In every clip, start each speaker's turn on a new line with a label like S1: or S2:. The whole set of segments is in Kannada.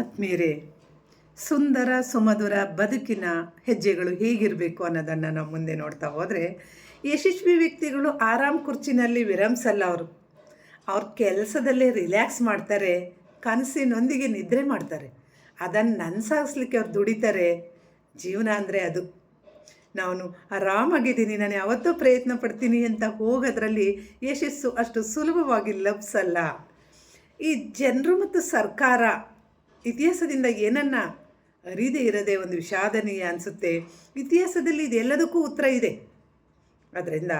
S1: ಆತ್ಮೀಯರೇ, ಸುಂದರ ಸುಮಧುರ ಬದುಕಿನ ಹೆಜ್ಜೆಗಳು ಹೇಗಿರಬೇಕು ಅನ್ನೋದನ್ನು ನಾವು ಮುಂದೆ ನೋಡ್ತಾ ಹೋದರೆ ಯಶಸ್ವಿ ವ್ಯಕ್ತಿಗಳು ಆರಾಮ್ ಕುರ್ಚಿನಲ್ಲಿ ವಿರಮಿಸಲ್ಲ ಅವರು. ಅವ್ರ ಕೆಲಸದಲ್ಲೇ ರಿಲ್ಯಾಕ್ಸ್ ಮಾಡ್ತಾರೆ, ಕನಸಿನೊಂದಿಗೆ ನಿದ್ರೆ ಮಾಡ್ತಾರೆ. ಅದನ್ನು ನನ್ಸಾಗಿಸ್ಲಿಕ್ಕೆ ಅವ್ರು ದುಡಿತಾರೆ, ಜೀವನ ಅಂದರೆ ಅದು. ನಾನು ಆರಾಮಾಗಿದ್ದೀನಿ, ನಾನು ಯಾವತ್ತೂ ಪ್ರಯತ್ನ ಪಡ್ತೀನಿ ಅಂತ ಹೋಗೋದ್ರಲ್ಲಿ ಯಶಸ್ಸು ಅಷ್ಟು ಸುಲಭವಾಗಿ ಲಭಿಸಲ್ಲ ಈ ಜನರು ಮತ್ತು ಸರ್ಕಾರ ಇತಿಹಾಸದಿಂದ ಏನನ್ನ ಅರಿದೇ ಇರದೆ ಒಂದು ವಿಷಾದನೀಯ ಅನಿಸುತ್ತೆ. ಇತಿಹಾಸದಲ್ಲಿ ಇದೆಲ್ಲದಕ್ಕೂ ಉತ್ತರ ಇದೆ. ಅದರಿಂದ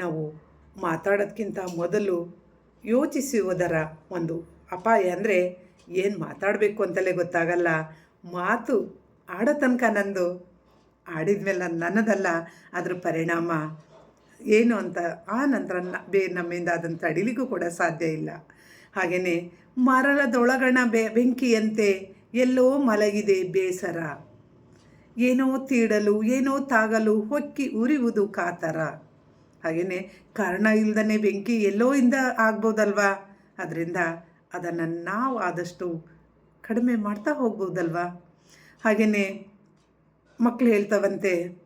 S1: ನಾವು ಮಾತಾಡೋದಕ್ಕಿಂತ ಮೊದಲು ಯೋಚಿಸುವುದರ ಒಂದು ಅಪಾಯ ಅಂದರೆ ಏನು ಮಾತಾಡಬೇಕು ಅಂತಲೇ ಗೊತ್ತಾಗಲ್ಲ. ಮಾತು ಆಡೋ ತನಕ ನಂದು ಆಡಿದ್ಮೇಲೆ ನನ್ನದಲ್ಲ, ಅದ್ರ ಪರಿಣಾಮ ಏನು ಅಂತ ಆ ನಂತರ ನ ಬೇ ನಮ್ಮಿಂದ ಅದನ್ನು ತಡಿಲಿಕ್ಕೂ ಕೂಡ ಸಾಧ್ಯ ಇಲ್ಲ. ಹಾಗೆಯೇ ಮರಳದೊಳಗಣ ಬೆ, ಬೆಂಕಿಯಂತೆ ಎಲ್ಲೋ ಮಲಗಿದೆ ಬೇಸರ. ಏನೋ ತೀಡಲು, ಏನೋ ತಾಗಲು, ಹೊಕ್ಕಿ ಉರಿಯುವುದು ಕಾತರ. ಹಾಗೆಯೇ ಕಾರಣ ಇಲ್ಲದನೆ ಬೆಂಕಿ ಎಲ್ಲೋ ಇಂದ ಆಗ್ಬೋದಲ್ವಾ? ಅದರಿಂದ ಅದನ್ನು ನಾವು ಆದಷ್ಟು ಕಡಿಮೆ ಮಾಡ್ತಾ ಹೋಗ್ಬೋದಲ್ವಾ? ಹಾಗೆಯೇ ಮಕ್ಕಳು ಹೇಳ್ತವಂತೆ,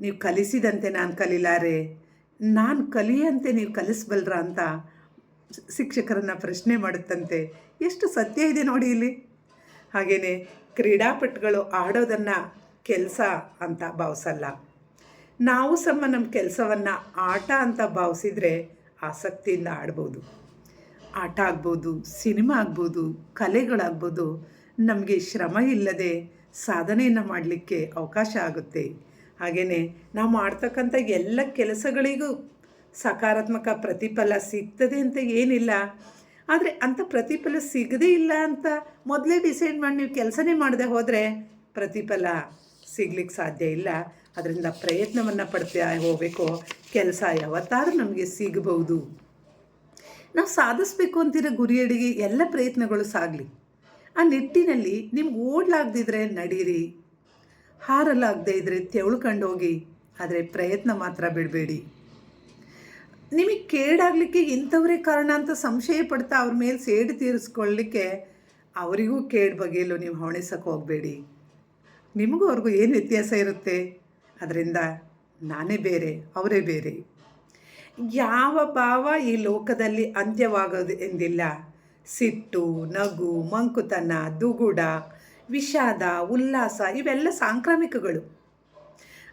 S1: ನೀವು ಕಲಿಸಿದಂತೆ ನಾನು ಕಲಿಲಾರೆ. ನಾನು ಕಲಿಯಂತೆ ನೀವು ಕಲಿಸ್ಬಲ್ರ? ಅಂತ ಶಿಕ್ಷಕರನ್ನು ಪ್ರಶ್ನೆ ಮಾಡುತ್ತಂತೆ. ಎಷ್ಟು ಸತ್ಯ ಇದೆ ನೋಡಿ ಇಲ್ಲಿ. ಹಾಗೆಯೇ ಕ್ರೀಡಾಪಟುಗಳು ಆಡೋದನ್ನು ಕೆಲಸ ಅಂತ ಭಾವಿಸಲ್ಲ. ನಾವು ಸಮ ನಮ್ಮ ಕೆಲಸವನ್ನು ಆಟ ಅಂತ ಭಾವಿಸಿದರೆ ಆಸಕ್ತಿಯಿಂದ ಆಡ್ಬೋದು. ಆಟ ಆಗ್ಬೋದು, ಸಿನಿಮಾ ಆಗ್ಬೋದು, ಕಲೆಗಳಾಗ್ಬೋದು, ನಮಗೆ ಶ್ರಮ ಇಲ್ಲದೆ ಸಾಧನೆಯನ್ನು ಮಾಡಲಿಕ್ಕೆ ಅವಕಾಶ ಆಗುತ್ತೆ. ಹಾಗೆಯೇ ನಾವು ಮಾಡ್ತಕ್ಕಂಥ ಎಲ್ಲ ಕೆಲಸಗಳಿಗೂ ಸಕಾರಾತ್ಮಕ ಪ್ರತಿಫಲ ಸಿಗ್ತದೆ ಅಂತ ಏನಿಲ್ಲ. ಆದರೆ ಅಂಥ ಪ್ರತಿಫಲ ಸಿಗದೇ ಇಲ್ಲ ಅಂತ ಮೊದಲೇ ಡಿಸೈಡ್ ಮಾಡಿ ನೀವು ಕೆಲಸನೇ ಮಾಡದೆ ಹೋದರೆ ಪ್ರತಿಫಲ ಸಿಗ್ಲಿಕ್ಕೆ ಸಾಧ್ಯ ಇಲ್ಲ. ಅದರಿಂದ ಪ್ರಯತ್ನವನ್ನು ಪಡ್ತಾ ಹೋಗಬೇಕು. ಕೆಲಸ ಯಾವತ್ತಾದರೂ ನಮಗೆ ಸಿಗಬಹುದು. ನಾವು ಸಾಧಿಸ್ಬೇಕು ಅಂತಿರೋ ಗುರಿಯಡಿಗೆ ಎಲ್ಲ ಪ್ರಯತ್ನಗಳು ಸಾಗಲಿ. ಆ ನಿಟ್ಟಿನಲ್ಲಿ ನಿಮ್ಗೆ ಓಡ್ಲಾಗ್ದಿದ್ರೆ ನಡೀರಿ. ಹಾರಲಾಗದೇ ಇದ್ದರೆ ತೆವಳ್ಕೊಂಡು ಹೋಗಿ ಆದರೆ ಪ್ರಯತ್ನ ಮಾತ್ರ ಬಿಡಬೇಡಿ. ನಿಮಗೆ ಕೇಡಾಗಲಿಕ್ಕೆ ಇಂಥವರೇ ಕಾರಣ ಅಂತ ಸಂಶಯ ಪಡ್ತಾ ಅವ್ರ ಮೇಲೆ ಸೇಡು ತೀರಿಸ್ಕೊಳ್ಳಿಕ್ಕೆ ಅವರಿಗೂ ಕೇಡು ಬಗೆಯಲು ನೀವು ಹೊಣಿಸಕ್ಕೆ ಹೋಗಬೇಡಿ. ನಿಮಗೂ ಅವ್ರಿಗೂ ಏನು ವ್ಯತ್ಯಾಸ ಇರುತ್ತೆ? ಅದರಿಂದ ನಾನೇ ಬೇರೆ, ಅವರೇ ಬೇರೆ. ಯಾವ ಭಾವ ಈ ಲೋಕದಲ್ಲಿ ಅಂತ್ಯವಾಗೋದು ಎಂದಿಲ್ಲ. ಸಿಟ್ಟು, ನಗು, ಮಂಕುತನ, ದುಗುಡ, ವಿಷಾದ, ಉಲ್ಲಾಸ ಇವೆಲ್ಲ ಸಾಂಕ್ರಾಮಿಕಗಳು.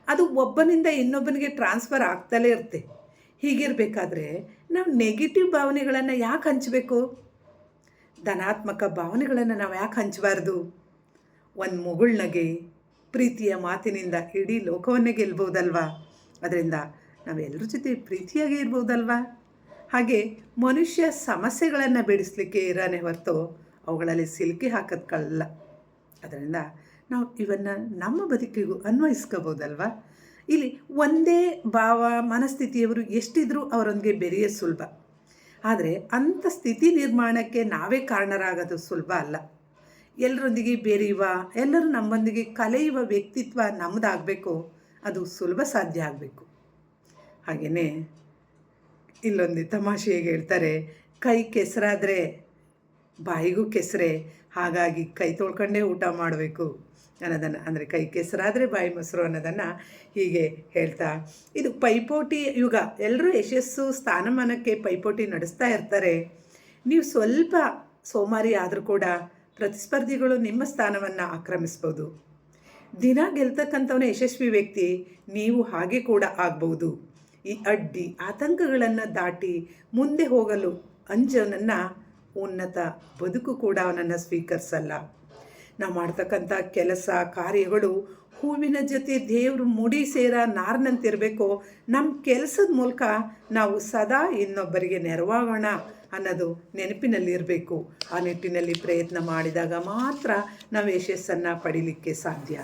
S1: ಅದು ಒಬ್ಬನಿಂದ ಇನ್ನೊಬ್ಬನಿಗೆ ಟ್ರಾನ್ಸ್ಫರ್ ಆಗ್ತಲೇ ಇರುತ್ತೆ. ಹೀಗಿರಬೇಕಾದ್ರೆ ನಾವು ನೆಗೆಟಿವ್ ಭಾವನೆಗಳನ್ನು ಯಾಕೆ ಹಂಚಬೇಕು? ಧನಾತ್ಮಕ ಭಾವನೆಗಳನ್ನು ನಾವು ಯಾಕೆ ಹಂಚಬಾರ್ದು? ಒಂದು ಮುಗುಳ್ನಗೆ ಪ್ರೀತಿಯ ಮಾತಿನಿಂದ ಇಡೀ ಲೋಕವನ್ನೇ ಗೆಲ್ಬೋದಲ್ವಾ? ಅದರಿಂದ ನಾವೆಲ್ಲರ ಜೊತೆ ಪ್ರೀತಿಯಾಗಿ ಇರ್ಬೋದಲ್ವಾ? ಹಾಗೆ ಮನುಷ್ಯ ಸಮಸ್ಯೆಗಳನ್ನು ಬಿಡಿಸ್ಲಿಕ್ಕೆ ಇರಾನೆ ಹೊರತು ಅವುಗಳಲ್ಲಿ ಸಿಲುಕಿ ಹಾಕೋದ್ಕಲ್ಲ ಅದರಿಂದ ನಾವು ಇವನ್ನು ನಮ್ಮ ಬದುಕಿಗೂ ಅನ್ವಯಿಸ್ಕೋಬೋದಲ್ವಾ? ಇಲ್ಲಿ ಒಂದೇ ಭಾವ ಮನಸ್ಥಿತಿಯವರು ಎಷ್ಟಿದ್ರೂ ಅವರೊಂದಿಗೆ ಬೆರೆಯೋದು ಸುಲಭ. ಆದರೆ ಅಂಥ ಸ್ಥಿತಿ ನಿರ್ಮಾಣಕ್ಕೆ ನಾವೇ ಕಾರಣರಾಗೋದು ಸುಲಭ ಅಲ್ಲ. ಎಲ್ಲರೊಂದಿಗೆ ಬೆರೆಯುವ, ಎಲ್ಲರೂ ನಮ್ಮೊಂದಿಗೆ ಕಲೆಯುವ ವ್ಯಕ್ತಿತ್ವ ನಮ್ಮದಾಗಬೇಕು ಅದು ಸುಲಭ ಸಾಧ್ಯ ಆಗಬೇಕು. ಹಾಗೆಯೇ ಇಲ್ಲೊಂದು ತಮಾಷೆ ಹೇಗೆ ಹೇಳ್ತಾರೆ, ಕೈ ಕೆಸರಾದರೆ ಬಾಯಿಗೂ ಕೆಸರೆ, ಹಾಗಾಗಿ ಕೈ ತೊಳ್ಕೊಂಡೇ ಊಟ ಮಾಡಬೇಕು. ಅನ್ನೋದನ್ನು, ಅಂದರೆ ಕೈ ಕೆಸರಾದರೆ ಬಾಯಿ ಮೊಸರು ಅನ್ನೋದನ್ನು ಹೀಗೆ ಹೇಳ್ತಾ, ಇದು ಪೈಪೋಟಿ ಯುಗ. ಎಲ್ಲರೂ ಯಶಸ್ಸು, ಸ್ಥಾನಮಾನಕ್ಕೆ ಪೈಪೋಟಿ ನಡೆಸ್ತಾ ಇರ್ತಾರೆ. ನೀವು ಸ್ವಲ್ಪ ಸೋಮಾರಿ ಆದರೂ ಕೂಡ ಪ್ರತಿಸ್ಪರ್ಧಿಗಳು ನಿಮ್ಮ ಸ್ಥಾನವನ್ನು ಆಕ್ರಮಿಸ್ಬೋದು. ದಿನ ಗೆಲ್ತಕ್ಕಂಥವನ ಯಶಸ್ವಿ ವ್ಯಕ್ತಿ, ನೀವು ಹಾಗೆ ಕೂಡ ಆಗ್ಬೋದು. ಈ ಅಡ್ಡಿ, ಆತಂಕಗಳನ್ನು ದಾಟಿ ಮುಂದೆ ಹೋಗಲು ಅಂಜನನ್ನು ಉನ್ನತ ಬದುಕು ಕೂಡ ಅವನನ್ನು ಸ್ವೀಕರಿಸಲ್ಲ. ನಾವು ಮಾಡ್ತಕ್ಕಂಥ ಕೆಲಸ, ಕಾರ್ಯಗಳು ಹೂವಿನ ಜೊತೆ ದೇವರು ಮುಡಿ ಸೇರ ನಾರಿನಂತಿರಬೇಕು ನಮ್ಮ ಕೆಲಸದ ಮೂಲಕ ನಾವು ಸದಾ ಇನ್ನೊಬ್ಬರಿಗೆ ನೆರವಾಗೋಣ ಅನ್ನೋದು ನೆನಪಿನಲ್ಲಿರಬೇಕು. ಆ ನಿಟ್ಟಿನಲ್ಲಿ ಪ್ರಯತ್ನ ಮಾಡಿದಾಗ ಮಾತ್ರ ನಾವು ಯಶಸ್ಸನ್ನು ಪಡೀಲಿಕ್ಕೆ ಸಾಧ್ಯ.